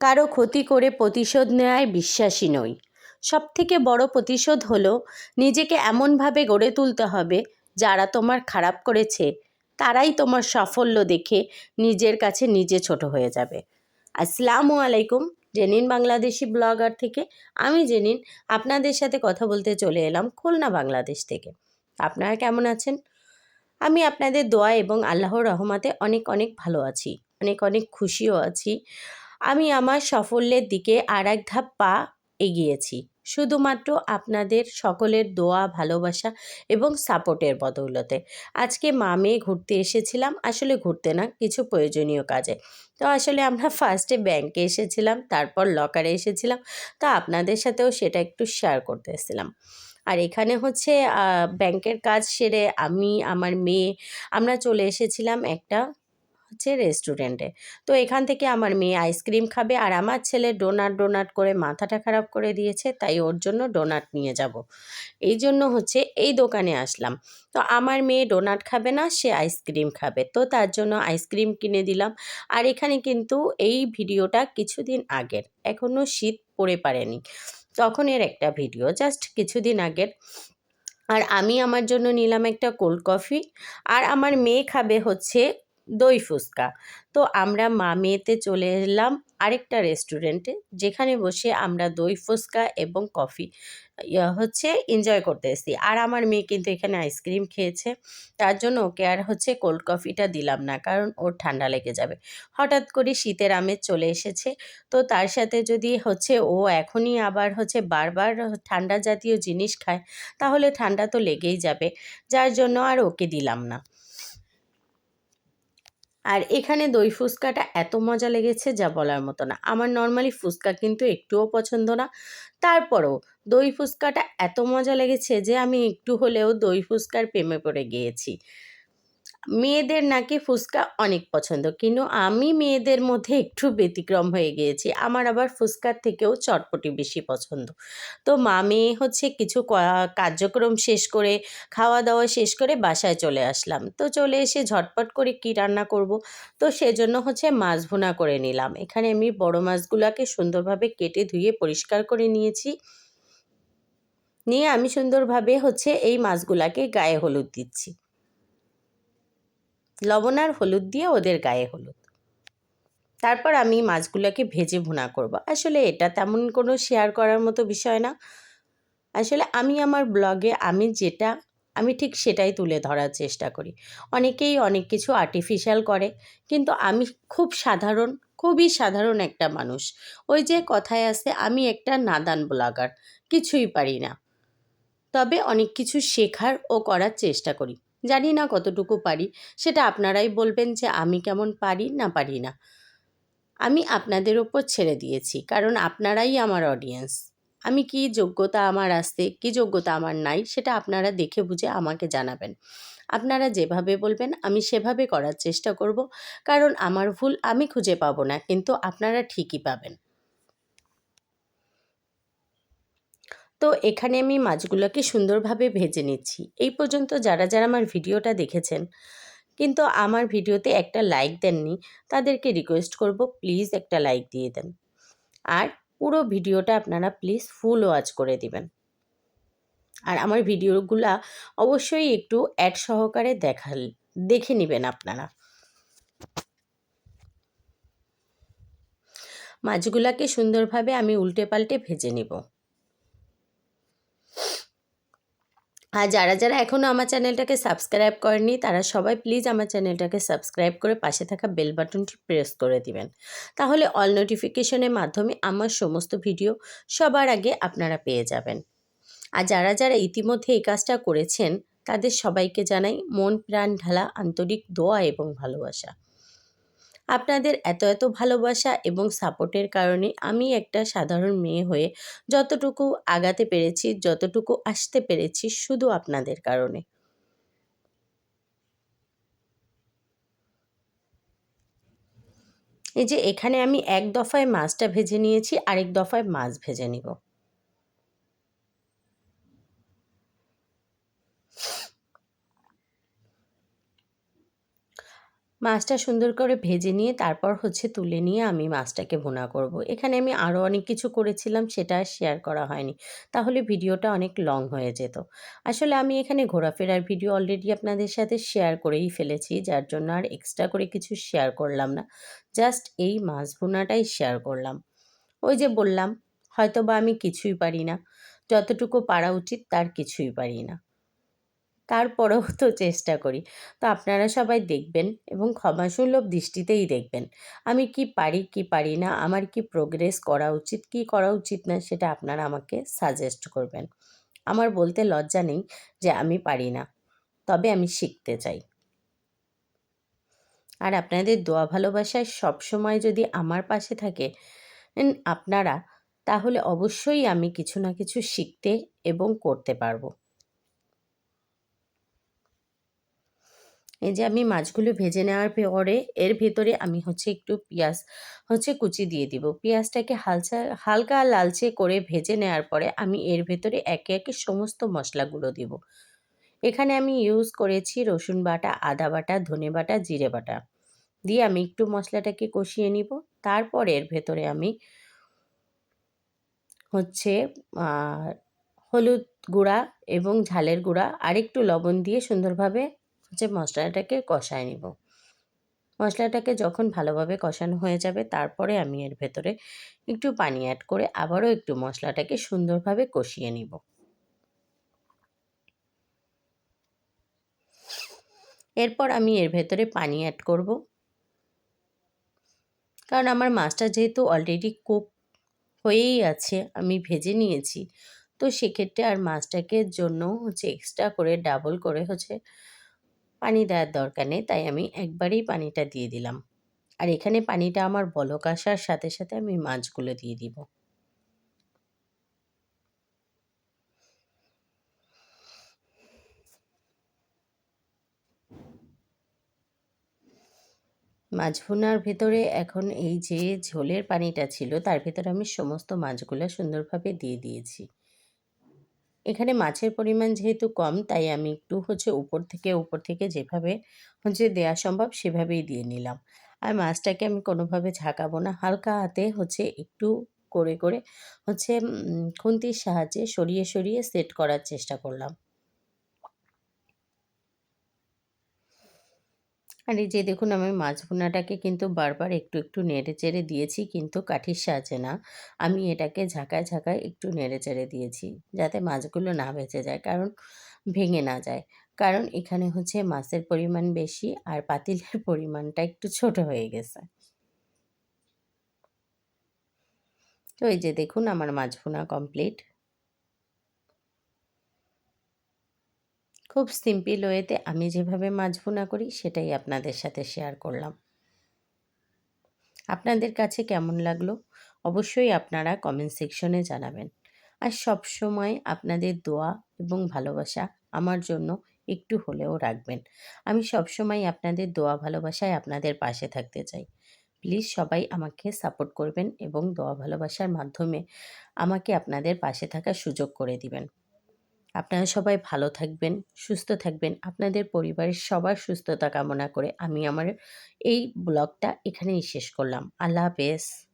কারও ক্ষতি করে প্রতিশোধ নেওয়ায় বিশ্বাসী নই। সবথেকে বড় প্রতিশোধ হলো, নিজেকে এমনভাবে গড়ে তুলতে হবে, যারা তোমার খারাপ করেছে, তারাই তোমার সাফল্য দেখে নিজের কাছে নিজে ছোট হয়ে যাবে। আসসালামু আলাইকুম, জেনিন বাংলাদেশি ব্লগার থেকে। আমি জেনিন, আপনাদের সাথে কথা বলতে চলে এলাম খুলনা, বাংলাদেশ থেকে। আপনারা কেমন আছেন? আমি আপনাদের দোয়া এবং আল্লাহর রহমাতে অনেক অনেক ভালো আছি, অনেক অনেক খুশিও আছি। আমি আমার সাফল্যের দিকে আর এক ধাপ পা এগিয়েছি। শুধুমাত্র আপনাদের সকলের দোয়া, ভালোবাসা এবং সাপোর্টের বদৌলতে। আজকে মা মেয়ে ঘুরতে এসেছিলাম, আসলে ঘুরতে না, কিছু প্রয়োজনীয় কাজে। তো আসলে আমরা ফার্স্টে ব্যাংকে এসেছিলাম, তারপর লকারে এসেছিলাম, তো আপনাদের সাথেও সেটা একটু শেয়ার করতে এসেছিলাম। আর এখানে হচ্ছে ব্যাংকের কাজ সেরে আমি, আমার মেয়ে, আমরা চলে এসেছিলাম একটা হচ্ছে রেস্টুরেন্টে তো এখান থেকে আমার মেয়ে আইসক্রিম খাবে আর আমার ছেলে ডোনাট ডোনাট করে মাথাটা খারাপ করে দিয়েছে, তাই ওর জন্য ডোনাট নিয়ে যাব। এই জন্য হচ্ছে এই দোকানে আসলাম। তো আমার মেয়ে ডোনাট খাবে না, সে আইসক্রিম খাবে। তো তার জন্য আইসক্রিম কিনে দিলাম। আর এখানে কিন্তু এই ভিডিওটা কিছুদিন আগের এখনও শীত পড়ে পারেনি। তখন এর একটা ভিডিও জাস্ট কিছুদিন আগের। আর আমি আমার জন্য নিলাম একটা কোল্ড কফি আর আমার মেয়ে খাবে হচ্ছে দই ফুচকা। তো আমরা মা মেয়েতে চলে এলাম আরেকটা রেস্টুরেন্টে যেখানে বসে আমরা দই ফুচকা এবং কফি হচ্ছে এনজয় করতে এসেছি। আর আমার মেয়ে কিন্তু এখানে আইসক্রিম খেয়েছে, তার জন্য ওকে আর হচ্ছে কোল্ড কফিটা দিলাম না, কারণ ওর ঠান্ডা লেগে যাবে। হঠাৎ করে শীতের আমেজ চলে এসেছে, তো তার সাথে যদি হচ্ছে ও এখনই আবার হচ্ছে বারবার ঠান্ডা জাতীয় জিনিস খায়, তাহলে ঠান্ডা তো লেগেই যাবে, যার জন্য আর ওকে দিলাম না। আর এখানে দই ফুচকাটা এত মজা লেগেছে যা বলার মতো না। আমার নর্মালি ফুচকা কিন্তু একটুও পছন্দ না। তারপরও দই ফুচকাটা এত মজা লেগেছে যে আমি একটু হলেও দই ফুচকার প্রেমে পড়ে গিয়েছি। মেয়েদের নাকি ফুচকা অনেক পছন্দ। কিন্তু আমি মেয়েদের মধ্যে একটু ব্যতিক্রম হয়ে গিয়েছি। আমার আবার ফুচকার থেকেও চটপটি বেশি পছন্দ। তো মা মেয়ে হচ্ছে কিছু কার্যক্রম শেষ করে খাওয়া দাওয়া শেষ করে বাসায় চলে আসলাম। তো চলে এসে ঝটপট করে কি রান্না করব? তো সেজন্য হচ্ছে মাছ ভুনা করে নিলাম। এখানে আমি বড় মাছগুলোকে সুন্দরভাবে কেটে ধুয়ে পরিষ্কার করে নিয়েছি। নিয়ে আমি সুন্দরভাবে হচ্ছে এই মাছগুলাকে গায়ে হলুদ দিচ্ছি। লবণ আর হলুদ দিয়ে ওদের গায়ে হলুদ। তারপর আমি মাছগুলোকে ভেজে ভুনা করব। আসলে এটা তেমন কোনো শেয়ার করার মতো বিষয় না। আসলে আমি আমার ব্লগে আমি যেটা, আমি ঠিক সেটাই তুলে ধরার চেষ্টা করি। অনেকেই অনেক কিছু আর্টিফিশিয়াল করে, কিন্তু আমি খুব সাধারণ, খুবই সাধারণ একটা মানুষ। ওই যে কথায় আছে, আমি একটা নাদান ব্লগার কিছুই পারি না। তবে অনেক কিছু শেখার ও করার চেষ্টা করি। জানি না কতটুকু পারি। সেটা আপনারাই বলবেন যে আমি কেমন পারি, না পারি না। আমি আপনাদের ওপর ছেড়ে দিয়েছি, কারণ আপনারাই আমার অডিয়েন্স আমি কি যোগ্যতা আমার আসতে কি যোগ্যতা আমার নাই, সেটা আপনারা দেখে বুঝে আমাকে জানাবেন। আপনারা যেভাবে বলবেন, আমি সেভাবে করার চেষ্টা করব, কারণ আমার ভুল আমি খুঁজে পাবো না, কিন্তু আপনারা ঠিকই পাবেন। তো এখানে আমি মাছগুলোকে সুন্দরভাবে ভেজে নিচ্ছি। এই পর্যন্ত যারা যারা আমার ভিডিওটা দেখেছেন, কিন্তু আমার ভিডিওতে একটা লাইক দেননি, তাদেরকে রিকোয়েস্ট করব প্লিজ একটা লাইক দিয়ে দেন। আর পুরো ভিডিওটা আপনারা প্লিজ ফুল ওয়াচ করে দিবেন। আর আমার ভিডিওগুলা অবশ্যই একটু অ্যাড সহকারে দেখাল, দেখে নেবেন আপনারা। মাছগুলাকে সুন্দরভাবে আমি উল্টে পাল্টে ভেজে নেব। আর যারা যারা এখনও আমার চ্যানেলটাকে সাবস্ক্রাইব করেনি তারা সবাই প্লিজ আমার চ্যানেলটাকে সাবস্ক্রাইব করে পাশে থাকা বেল বাটনটি প্রেস করে দিবেন। তাহলে অল নোটিফিকেশনের মাধ্যমে আমার সমস্ত ভিডিও সবার আগে আপনারা পেয়ে যাবেন। আর যারা যারা ইতিমধ্যে এই কাজটা করেছেন, তাদের সবাইকে জানাই মন, প্রাণ, ঢালা, আন্তরিক দোয়া এবং ভালোবাসা। আপনাদের এত এত ভালোবাসা এবং সাপোর্টের কারণে আমি একটা সাধারণ মেয়ে হয়ে যতটুকু আগাতে পেরেছি, যতটুকু আসতে পেরেছি শুধু আপনাদের কারণে। এই যে এখানে আমি এক দফায় মাছটা ভেজে নিয়েছি, আরেক দফায় মাছ ভেজে নিব। মাছটা সুন্দর করে ভেজে নিয়ে তারপর হচ্ছে তুলে নিয়ে আমি মাছটাকে ভুনা করব। এখানে আমি আরও অনেক কিছু করেছিলাম, সেটা শেয়ার করা হয়নি। তাহলে ভিডিওটা অনেক লং হয়ে যেত। আসলে আমি এখানে ঘোরাফেরার ভিডিও অলরেডি আপনাদের সাথে শেয়ার করেই ফেলেছি, যার জন্য আর এক্সট্রা করে কিছু শেয়ার করলাম না। জাস্ট এই মাছ ভুনাটাই শেয়ার করলাম। ওই যে বললাম হয়তো বা আমি কিছুই পারি না। যতটুকু পারা উচিত তার কিছুই পারি না। তারপরেও তো চেষ্টা করি। তো আপনারা সবাই দেখবেন এবং ক্ষমাসুলভ দৃষ্টিতেই দেখবেন। আমি কি পারি কি পারি না, আমার কি প্রোগ্রেস করা উচিত, কি করা উচিত না, সেটা আপনারা আমাকে সাজেস্ট করবেন। আমার বলতে লজ্জা নেই যে আমি পারি না, তবে আমি শিখতে চাই। আর আপনাদের দোয়া ভালোবাসায় সবসময় যদি আমার পাশে থাকে আপনারা, তাহলে অবশ্যই আমি কিছু না কিছু শিখতে এবং করতে পারব। এই যে আমি মাছগুলো ভেজে নেওয়ার পরে এর ভেতরে আমি হচ্ছে একটু পেঁয়াজ হচ্ছে কুচি দিয়ে দিব। পেঁয়াজটাকে হালচা, হালকা লালচে করে ভেজে নেওয়ার পরে আমি এর ভেতরে একে একে সমস্ত মশলাগুলো দিব। এখানে আমি ইউজ করেছি রসুন বাটা, আদা বাটা, ধনে বাটা, জিরে বাটা। দিয়ে আমি একটু মশলাটাকে কষিয়ে নিব। তারপর এর ভেতরে আমি হচ্ছে হলুদ গুঁড়া এবং ঝালের গুঁড়া আরেকটু লবণ দিয়ে সুন্দরভাবে হচ্ছে মশলাটাকে কষায় নিব। মশলাটাকে যখন ভালোভাবে কষানো হয়ে যাবে, তারপরে আমি এর ভেতরে একটু পানি অ্যাড করে আবারও একটু মশলাটাকে সুন্দরভাবে কষিয়ে নিব। এরপর আমি এর ভেতরে পানি অ্যাড করব। কারণ আমার মাছটা যেহেতু অলরেডি কুক হয়েই আছে, আমি ভেজে নিয়েছি। তো সেক্ষেত্রে আর মাছটাকে জন্য হচ্ছে এক্সট্রা করে ডাবল করে হচ্ছে পানি দেওয়ার দরকার নেই, তাই আমি একবারেই পানিটা দিয়ে দিলাম। আর এখানে পানিটা আমার বলক আসার সাথে সাথে আমি মাছগুলো দিয়ে দিব। মাছ ভুনার ভেতরে এখন এই যে ঝোলের পানিটা ছিল, তার ভেতরে আমি সমস্ত মাছগুলো সুন্দরভাবে দিয়ে দিয়েছি। এখানে মাছের পরিমাণ যেহেতু কম, তাই আমি একটু হচ্ছে উপর থেকে উপর থেকে যেভাবে হচ্ছে দেওয়া সম্ভব সেভাবেই দিয়ে নিলাম। আর মাছটাকে আমি কোনোভাবে ঝাঁকাবো না, হালকা হাতে হচ্ছে একটু করে করে হচ্ছে খুন্তির সাহায্যে সরিয়ে সরিয়ে সেট করার চেষ্টা করলাম। আর এই যে দেখুন, আমি মাছ ভুনাটাকে কিন্তু বারবার একটু একটু নেড়ে চেড়ে দিয়েছি, কিন্তু কাঠির সাহায্যে না। আমি এটাকে ঝাঁকায় ঝাঁকায় একটু নেড়ে চেড়ে দিয়েছি, যাতে মাছগুলো না বেঁচে যায়, কারণ ভেঙে না যায়। কারণ এখানে হচ্ছে মাছের পরিমাণ বেশি আর পাতিলের পরিমাণটা একটু ছোট হয়ে গেছে। তো এই যে দেখুন, আমার মাছ ভুনা কমপ্লিট খুব সিম্পল ওয়েতে আমি যেভাবে মাছ ভুনা করি, সেটাই আপনাদের সাথে শেয়ার করলাম। আপনাদের কাছে কেমন লাগল? অবশ্যই আপনারা কমেন্ট সেকশনে জানাবেন। আর সব সময় আপনাদের দোয়া এবং ভালোবাসা আমার জন্য একটু হলেও রাখবেন। আমি সবসময় আপনাদের দোয়া ভালোবাসায় আপনাদের পাশে থাকতে চাই। প্লিজ সবাই আমাকে সাপোর্ট করবেন এবং দোয়া ভালোবাসার মাধ্যমে আমাকে আপনাদের পাশে থাকার সুযোগ করে দিবেন। আপনারা সবাই ভালো থাকবেন, সুস্থ থাকবেন। আপনাদের পরিবারের সবার সুস্থতা কামনা করে আমি আমার এই ব্লগটা এখানেই শেষ করলাম। আল্লাহ হাফেজ।